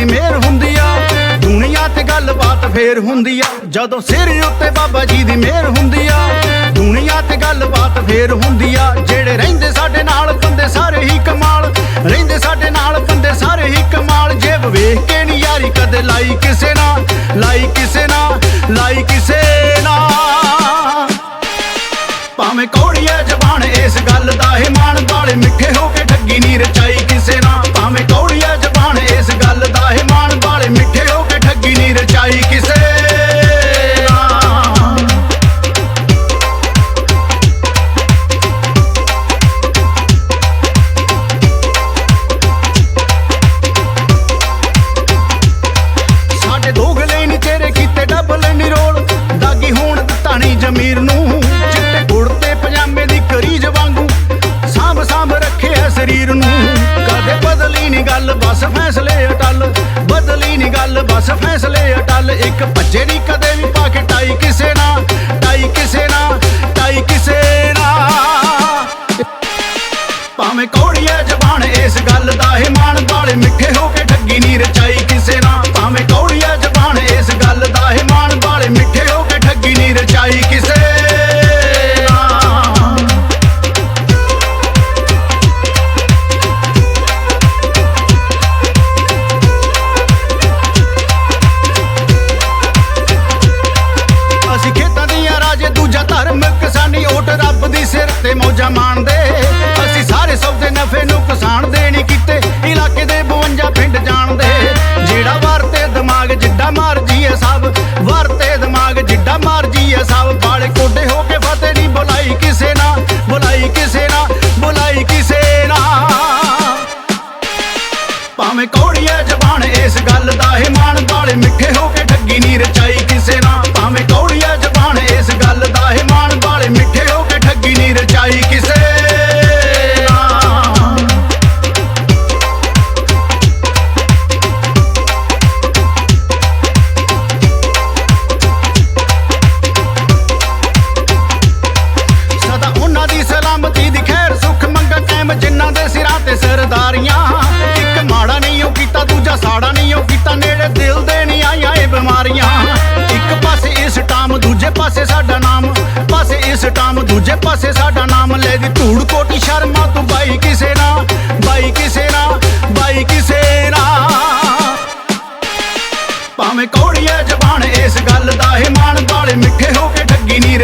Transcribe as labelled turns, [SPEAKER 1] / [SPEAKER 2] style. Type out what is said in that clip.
[SPEAKER 1] ਦੀ ਮਿਹਰ ਹੁੰਦੀ ਆ। ਦੁਨੀਆ 'ਚ ਗੱਲਬਾਤ ਫੇਰ ਹੁੰਦੀ ਆ। ਜਦੋਂ ਸਿਰ ਉੱਤੇ ਬਾਬਾ ਜੀ ਦੀ ਮਿਹਰ ਹੁੰਦੀ ਆ, ਦੁਨੀਆ 'ਚ ਗੱਲਬਾਤ ਫੇਰ ਹੁੰਦੀ ਆ। ਜਿਹੜੇ ਰਹਿੰਦੇ ਸਾਡੇ ਨਾਲ, ਬੰਦੇ ਸਾਰੇ ਹੀ ਕਮਾਲ। ਰਹਿੰਦੇ ਸਾਡੇ ਨਾਲ, ਬੰਦੇ ਸਾਰੇ ਹੀ ਕਮਾਲ। ਜੇ ਵੇਖ ਕੇ ਨਹੀਂ ਯਾਰੀ ਕਦੇ ਲਾਈ ਕਿਸੇ ਨਾਲ। ਲਾਈ ਕਿਸੇ ਨਾਲ, ਲਾਈ ਕਿਸੇ ਨਾਲ। ਭਾਵੇਂ ਕੋ ਬਦਲੀ ਨੀ ਗੱਲ, ਬਸ ਫੈਸਲੇ ਅਟਲ। ਇੱਕ ਭੱਜੇ ਨੀ ਕਦੇ ਵੀ ਪਾ ਕੇ ਟਾਈ ਕਿਸੇ ਨਾਲ, ਟਾਈ ਕਿਸੇ ਨਾਲ, ਟਾਈ ਕਿਸੇ ਨਾਲ। ਭਾਵੇਂ ਕੌੜੀ ਕੌੜੀਆ ਜ਼ਬਾਨ, ਇਸ ਗੱਲ ਦਾ ਹੈ ਮਾਣ ਵਾਲੇ ਮਿੱਠੇ ਹੋ ਕੇ ਠੱਗੀ ਨਹੀਂ ਰਚਾਈ ਕਿਸੇ ਨਾਲ। ਭਾਵੇਂ ਕੌੜੀਆ ਜ਼ਬਾਨ ਤੇ ਮੌਜਾਂ ਮਾਣਦੇ। ਅਸੀਂ ਸਾਰੇ ਸੌਦੇ ਨਫੇ ਨੂੰ ਕਿਸਾਨ ਦੇ ਨਹੀਂ ਕੀਤੇ। ਇਲਾਕੇ ਦੇ 52 ਪਿੰਡ ਜਾਣਦੇ। ਜਿਹੜਾ ਵਰਤੇ ਦਿਮਾਗ ਜਿੱਡਾ ਮਰਜ਼ੀ ਐ ਸਭ। ਵਰਤੇ ਦਿਮਾਗ ਜਿੱਡਾ ਮਰਜ਼ੀ ਐ ਸਭ। ਬਾਲੇ ਕੋਡੇ ਹੋ ਕੇ ਫਤਿਹ ਨਹੀਂ, ਬੁਲਾਈ ਕਿਸੇ ਨਾ ਬੁਲਾਈ ਕਿਸੇ ਨਾ ਬੁਲਾਈ ਕਿਸੇ ਨਾ ਭਾਵੇਂ ਕੌੜੀਆ ਜ਼ਬਾਨ, ਇਸ ਗੱਲ ਦਾ ਹੈ ਮਾਣ। ਵਾਲੇ ਮਿੱਠੇ ਹੋ ਕੇ ਠੱਗੀ ਨਹੀਂ ਰਚਾਈ ਕਿਸੇ ਨਾਲ। ਭਾਵੇਂ ਕੌੜੀਆ ਜ਼ਬਾਨ ਦੀ ਸਲਾਮਤੀ ਦੀ ਖੈਰ ਸੁਖ ਮੰਗਾਂ ਕਾਇਮ ਜਿਨ੍ਹਾਂ ਦੇ ਸਿਰਾਂ ਤੇ ਸਰਦਾਰੀਆਂ। ਇੱਕ ਮਾੜਾ ਨਹੀਂ ਉਹ ਕੀਤਾ, ਦੂਜਾ ਸਾੜਾ ਨਹੀਂ ਉਹ ਕੀਤਾ, ਨੇੜੇ ਦਿਲ ਦੇ ਨਹੀਂ ਆਈਆਂ ਇਹ ਬਿਮਾਰੀਆਂ। ਇੱਕ ਪਾਸੇ ਇਸ ਟਾਮ, ਦੂਜੇ ਪਾਸੇ ਸਾਡਾ ਨਾਮ। ਪਾਸੇ ਇਸ ਟਾਮ, ਦੂਜੇ ਪਾਸੇ ਸਾਡਾ ਨਾਮ। ਲੈ ਦੀ ਧੂੜ ਕੋਟੀ ਸ਼ਰਮਾ ਤੂੰ ਬਾਈ ਕਿਸੇ ਨਾ ਬਾਈ ਕਿਸੇ ਨਾ ਬਾਈ ਕਿਸੇ ਨਾ ਭਾਵੇਂ ਕੌੜੀਆ ਜ਼ਬਾਨ, ਇਸ ਗੱਲ ਦਾ ਹੈ ਮਾਣ। ਵਾਲੇ ਮਿੱਠੇ ਹੋ ਕੇ ਠੱਗੀ ਨਹੀਂ